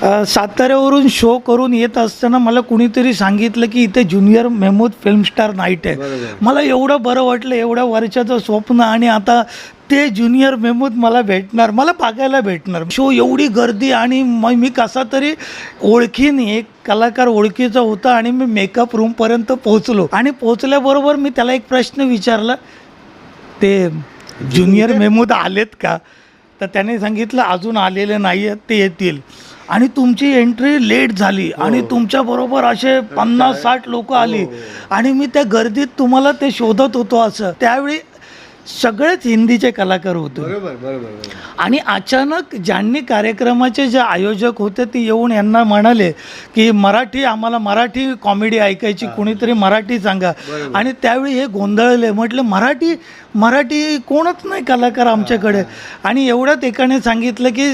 साताऱ्यावरून show करून येत असताना मला कुणीतरी सांगितलं की इथे junior Mehmood film star night आहे. मला एवढं बरं वाटलं एवढ्या वर्षाचं स्वप्न आणि आता ते ज्युनियर मेहमूद मला भेटणार मला बघायला भेटणार. शो एवढी गर्दी आणि मग मी कसा तरी ओळखीन एक कलाकार ओळखीचा होता आणि मी मेकअप रूमपर्यंत पोहोचलो. आणि पोहोचल्याबरोबर मी त्याला एक प्रश्न विचारला ते ज्युनियर मेहमूद आलेत का? तर त्याने सांगितलं अजून आलेले नाही आहेत ते येतील. आणि तुमची एंट्री लेट झाली आणि तुमच्या बरोबर असे पन्नास साठ लोक आली. आणि मी त्या गर्दीत तुम्हाला ते शोधत होतो असं. त्यावेळी सगळेच हिंदीचे कलाकार होते. बरोबर आणि अचानक ज्यांनी कार्यक्रमाचे जे आयोजक होते ते येऊन यांना म्हणाले की मराठी आम्हाला मराठी कॉमेडी ऐकायची कुणीतरी मराठी सांगा. आणि त्यावेळी हे गोंधळले म्हटलं मराठी मराठी कोणच नाही कलाकार आमच्याकडे. आणि एवढ्यात एकाने सांगितलं की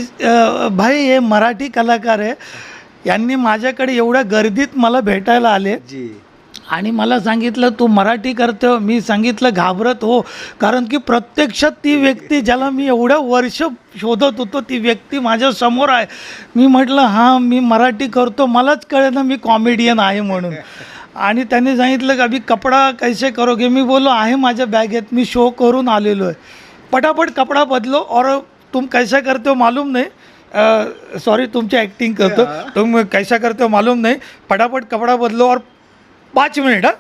भाई हे मराठी कलाकार आहे. यांनी माझ्याकडे एवढ्या गर्दीत मला भेटायला आले. जी. आणि मला सांगितलं तू मराठी करतो मी सांगितलं घाबरत हो. कारण की प्रत्यक्षात ती व्यक्ती ज्याला मी एवढं वर्ष शोधत होतो ती व्यक्ती माझ्यासमोर आहे. मी म्हटलं हां मी मराठी करतो. मलाच कळेल ना मी कॉमेडियन आहे म्हणून. आणि त्याने सांगितलं का अभी कपडा कैसे करोगे? मी बोललो आहे माझ्या बॅगेत मी शो करून आलेलो आहे. पटापट कपडा बदलो और तुम कैसा करते हो मालूम नहीं. सॉरी तुमची ॲक्टिंग करतो. तुम कैसा करते हो मालूम नहीं. फटाफट कपड़ा बदलो और पाच मिनिट हा?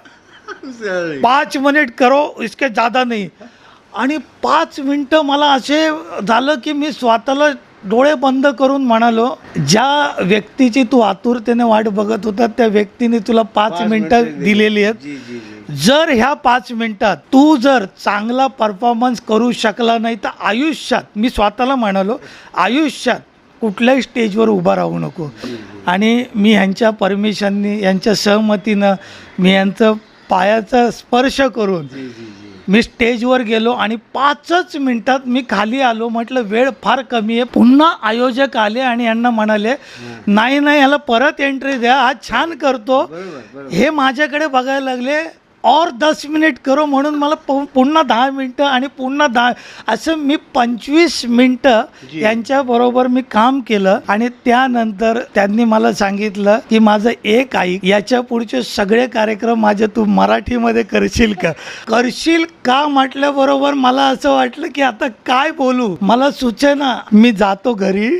पाच मिनिट करो इसके ज़्यादा नाही. आणि पाच मिनटं मला असे झालं की मी स्वतःला डोळे बंद करून म्हणालो ज्या व्यक्तीची तू आतुरतेने वाट बघत होता त्या व्यक्तीने तुला पाच मिनटं दिलेली आहेत. जर ह्या पाच मिनिटात तू जर चांगला परफॉर्मन्स करू शकला नाही तर आयुष्यात मी स्वतःला म्हणालो आयुष्यात कुठल्याही स्टेजवर उभा राहू नको. आणि मी ह्यांच्या परमिशननी यांच्या सहमतीनं मी यांचं पायाचा स्पर्श करून मी स्टेजवर गेलो आणि पाचच मिनिटात मी खाली आलो. म्हटलं वेळ फार कमी आहे. पुन्हा आयोजक आले आणि यांना म्हणाले नाही नाही ह्याला परत एंट्री द्या. हा छान करतो. हे माझ्याकडे बघायला लागले. और दस मिनिट करो म्हणून मला पुन्हा दहा मिनटं आणि पुन्हा दहा असं मी पंचवीस मिनटं. यांच्याबरोबर मी काम केलं आणि त्यानंतर त्यांनी मला सांगितलं की माझं एक ऐक याच्या पुढचे सगळे कार्यक्रम माझे तू मराठीमध्ये करशील का? करशील का म्हटल्याबरोबर मला असं वाटलं की आता काय बोलू? मला सुचेना मी जातो घरी.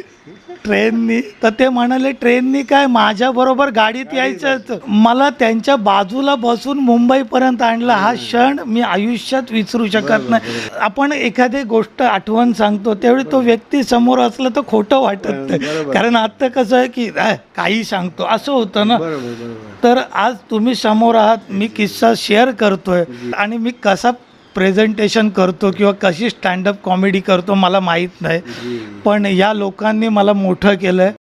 ट्रेननी तर ते म्हणाले ट्रेननी काय माझ्या बरोबर गाडीत यायचं मला त्यांच्या बाजूला बसून मुंबईपर्यंत आणलं. हा क्षण मी आयुष्यात विसरू शकत नाही. आपण एखादी गोष्ट आठवण सांगतो त्यावेळी तो व्यक्ती समोर असला तर खोटं वाटत नाही. कारण आता कसं आहे की "अ, काही सांगतो. असं होतं ना. तर आज तुम्ही समोर आहात मी किस्सा शेअर करतोय आणि मी कसा प्रेझेंटेशन करतो किंवा कशी स्टँडअप कॉमेडी करतो मला माहीत नाही. पण या लोकांनी मला मोठं केलं आहे